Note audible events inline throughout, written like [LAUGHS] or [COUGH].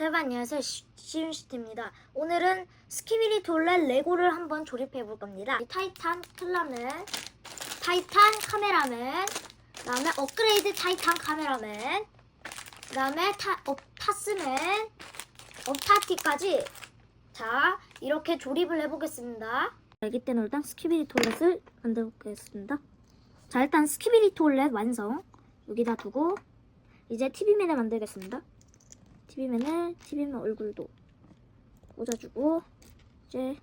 여러분 안녕하세요 시- 시윤시트입니다. 오늘은 스키비리 톨렛 레고를 한번 조립해 볼 겁니다. 이 타이탄 클라맨 타이탄 카메라맨 그 다음에 업그레이드 타이탄 카메라맨 그 다음에 타, 업, 타스맨 업타티까지 자 이렇게 조립을 해보겠습니다. 알기 때는 일단 스키비리 톨렛을 만들어 보겠습니다. 자 일단 스키비리 톨렛 완성. 여기다 두고 이제 TV맨을 만들겠습니다 TV맨을 TV맨 얼굴도 꽂아주고 이제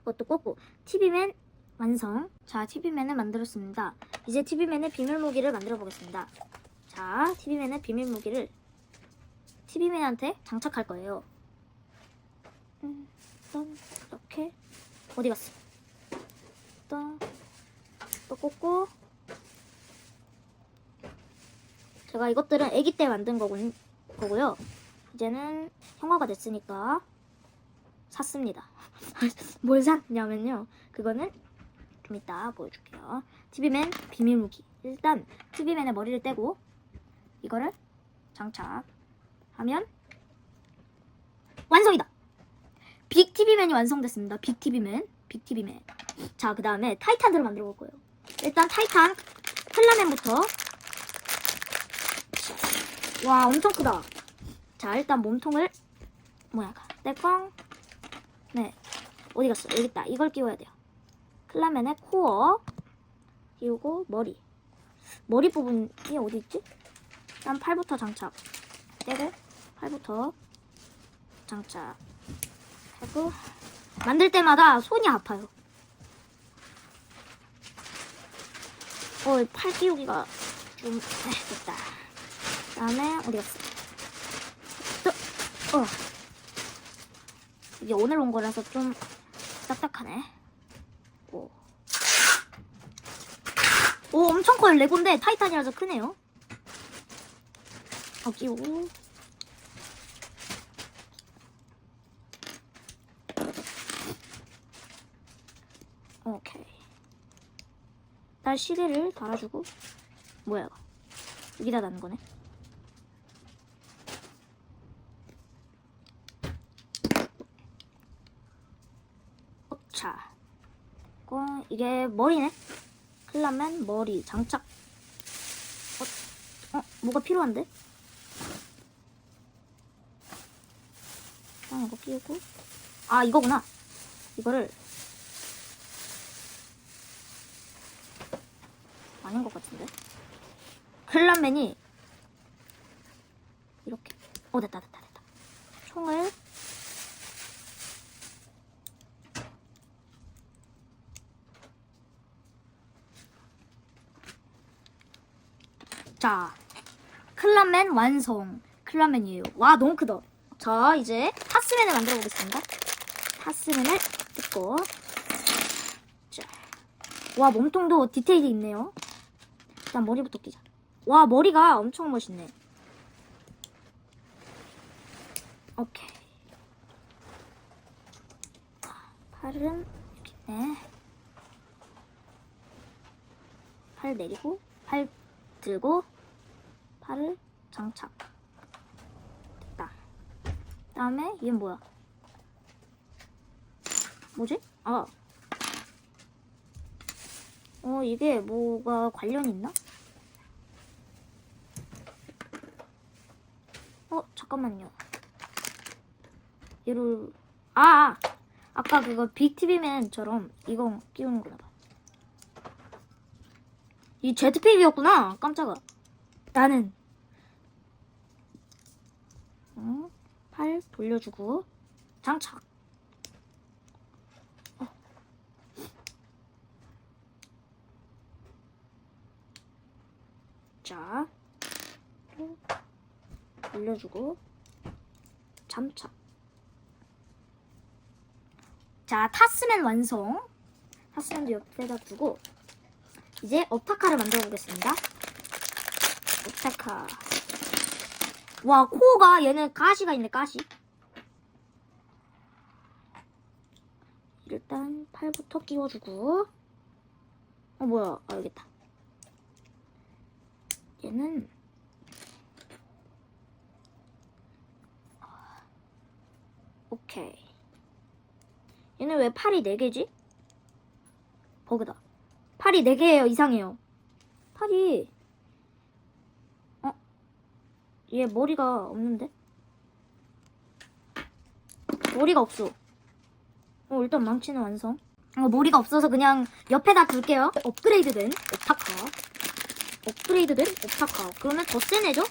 이것도 꽂고 TV맨 완성. 자 TV맨을 만들었습니다. 이제 TV맨의 비밀 무기를 만들어 보겠습니다. 자 TV맨의 비밀 무기를 TV맨한테 장착할 거예요. 음, 일단 이렇게 어디 갔어? 일단 또 꽂고 제가 이것들은 아기 때 만든 거군, 거고요. 이제는 형아가 됐으니까 샀습니다. [LAUGHS] 뭘 샀냐면요. 그거는 좀 이따 보여줄게요. TV맨 비밀 무기. 일단 TV맨의 머리를 떼고 이거를 장착하면 완성이다. 빅 TV맨이 완성됐습니다. 빅 TV맨, 빅 TV맨. 자, 그 다음에 타이탄들을 만들어 볼 거예요. 일단 타이탄 클라맨부터 와 엄청 크다 자 일단 몸통을 뭐야 떼꽝 네. 어디 갔어? 여기 있다. 이걸 끼워야 돼요. 클라맨의 코어. 끼우고 머리. 머리 부분이 어디 있지? 일단 팔부터 장착. 떼고 팔부터 장착. 하고 만들 때마다 손이 아파요. 어 팔 끼우기가 좀 네, 됐다. 그 다음에 어디 갔어? 또, 어. 이게 오늘 온 거라서 좀 딱딱하네. 오. 오, 엄청 커요. 레고인데 타이탄이라서 크네요. 어, 끼우고. 오케이. 날 시계를 달아주고. 뭐야. 여기다 놔는 거네. 자, 어, 이게 머리네. 클라맨 머리 장착. 어, 어, 뭐가 필요한데? 아, 이거 끼우고. 아, 이거구나. 이거를 아닌 것 같은데. 클라맨이 이렇게. 어, 됐다, 됐다, 됐다. 총을 자, 클라맨 완성. 클라맨이에요. 와, 너무 크다. 자, 이제 타스맨을 만들어 보겠습니다. 타스맨을 뜯고. 자. 와, 몸통도 디테일이 있네요. 일단 머리부터 끼자. 와, 머리가 엄청 멋있네. 오케이. 팔은 이렇게 네. 팔 내리고, 팔 들고, 팔을 장착. 됐다. 다음에 얘는 뭐야? 뭐지? 아. 어, 이게 뭐가 관련이 있나? 어, 잠깐만요. 얘를, 아, 아! 아까 그거 빅티비맨처럼 이거 끼우는구나 봐. 이 제트팩이었구나. 깜짝아. 나는 어, 팔 돌려주고 장착. 어. 자, 또 돌려주고 장착. 자, 타스맨 완성. 타스맨도 옆에다 두고 이제 업타카를 만들어 보겠습니다. 업타카. 와, 코가 얘는 가시가 있네, 가시. 일단 팔부터 끼워주고. 어, 뭐야. 아, 여기 있다. 얘는 오케이. 얘는 왜 팔이 4개지? 버그다. 팔이 4개예요. 이상해요. 팔이 어? 얘 머리가 없는데? 머리가 없어. 어, 일단 망치는 완성. 어, 머리가 없어서 그냥 옆에다 둘게요. 업그레이드된 오타카. 업그레이드된 오타카. 그러면 더 센 애죠?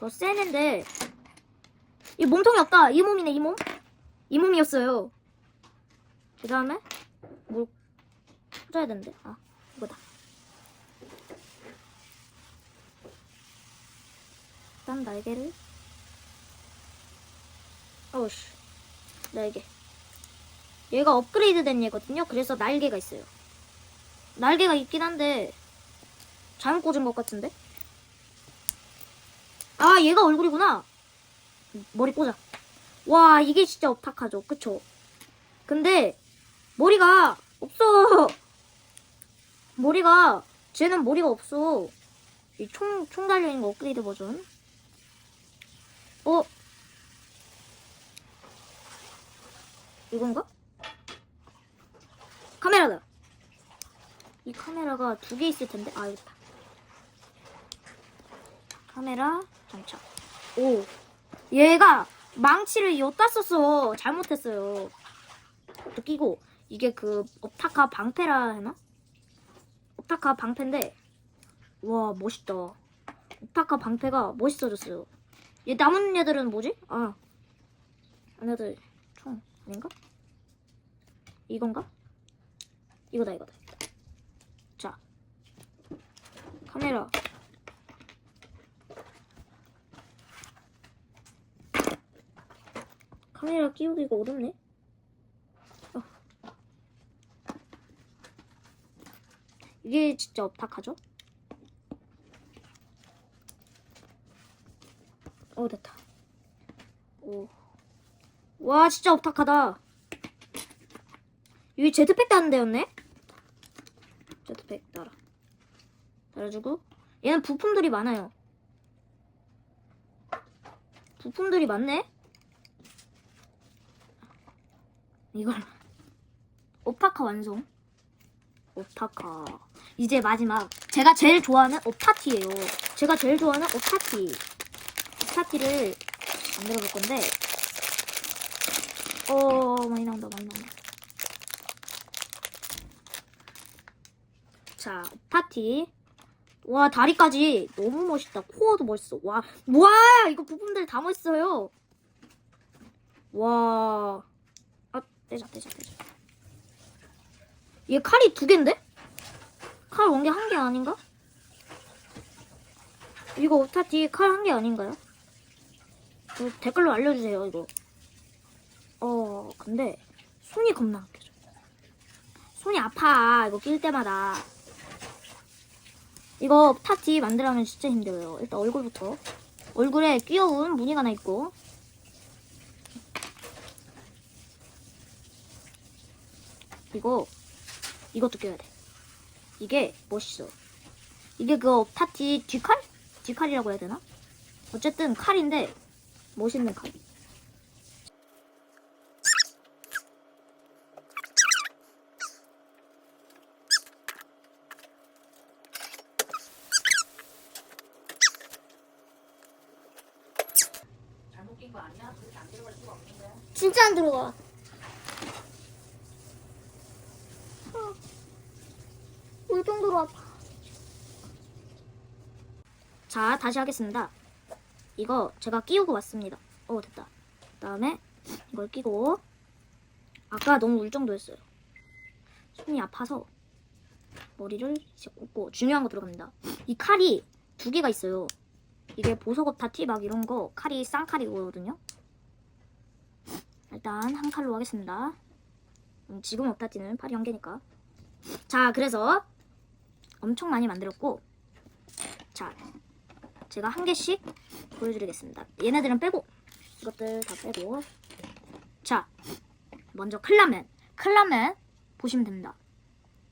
더 센 애인데 이 몸통이 없다. 이 몸이네, 이 몸. 이 몸이었어요. 그 다음에 뭘 꽂아야 되는데. 아, 이거다. 일단 날개를. 어우씨. 날개. 얘가 업그레이드 된 얘거든요. 그래서 날개가 있어요. 날개가 있긴 한데 잘못 꽂은 것 같은데? 아, 얘가 얼굴이구나. 머리 꽂아. 와, 이게 진짜 업탁하죠. 그쵸? 근데, 머리가 없어. 머리가, 쟤는 머리가 없어. 이 총, 총 달려 있는 거 업그레이드 버전. 어? 이건가? 카메라다. 이 카메라가 두 개 있을 텐데. 아, 여기다. 카메라 장착. 오. 얘가 망치를 여따 썼어. 잘못했어요. 또 끼고 이게 그 업타카 방패라 해나? 업타카 방패인데 와 멋있다. 업타카 방패가 멋있어졌어요. 얘 남은 애들은 뭐지? 아, 얘네들 총 아닌가? 이건가? 이거다. 이거다. 자, 카메라 카메라 끼우기가 어렵네. 이게 진짜 업탁하죠? 어 됐다. 오. 와 진짜 업탁하다. 여기 제트팩 다는 데였네? 제트팩 따라. 따라주고 얘는 부품들이 많아요. 부품들이 많네? 이걸 오타카 완성. 오타카. 이제 마지막. 제가 제일 좋아하는 오타티예요. 제가 제일 좋아하는 오타티. 오타티를 만들어 볼 건데. 어 많이 나온다 많이 나온다. 자 오타티. 와 다리까지 너무 멋있다. 코어도 멋있어. 와, 와 이거 부품들 다 멋있어요. 와. 아, 떼자, 떼자, 떼자. 얘 칼이 두 개인데? 칼 원개 한개 아닌가? 이거 오타티 칼한 개 아닌가요? 어, 댓글로 알려주세요, 이거. 어, 근데 손이 겁나 아껴져. 손이 아파, 이거 낄 때마다. 이거 타티 만들려면 진짜 힘들어요. 일단 얼굴부터. 얼굴에 귀여운 무늬가 하나 있고, 이거 이것도 껴야 돼. 이게 멋있어. 이게 그 타티 뒤칼? 뒤칼이라고 해야 되나? 어쨌든 칼인데 멋있는 칼. 진짜 안 들어가. 울 정도로 아파. 자, 다시 하겠습니다. 이거 제가 끼우고 왔습니다. 어, 됐다. 그 다음에 이걸 끼고 아까 너무 울 정도였어요. 손이 아파서 머리를 이제 꽂고 중요한 거 들어갑니다. 이 칼이 두 개가 있어요. 이게 보석업 타티 막 이런 거 칼이 쌍칼이거든요. 일단 한 칼로 하겠습니다. 음, 지금 업타티는 팔이 한 개니까. 자, 그래서 엄청 많이 만들었고, 자, 제가 한 개씩 보여드리겠습니다. 얘네들은 빼고, 이것들 다 빼고. 자, 먼저 클라멘. 클라멘 보시면 됩니다.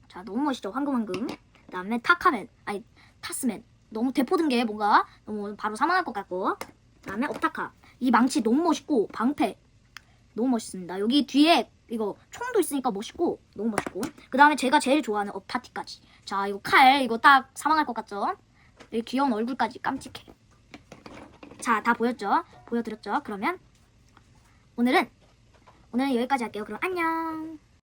자, 너무 멋있죠? 황금황금. 그 다음에 타카맨. 아니, 타스맨. 너무 대포든 게 뭔가 너무 바로 사망할 것 같고. 그 다음에 업타카. 이 망치 너무 멋있고, 방패. 너무 멋있습니다. 여기 뒤에 이거 총도 있으니까 멋있고 너무 멋있고 그 다음에 제가 제일 좋아하는 업파티까지 자 이거 칼 이거 딱 사망할 것 같죠? 여기 귀여운 얼굴까지 깜찍해 자 다 보였죠? 보여드렸죠? 그러면 오늘은 오늘은 여기까지 할게요. 그럼 안녕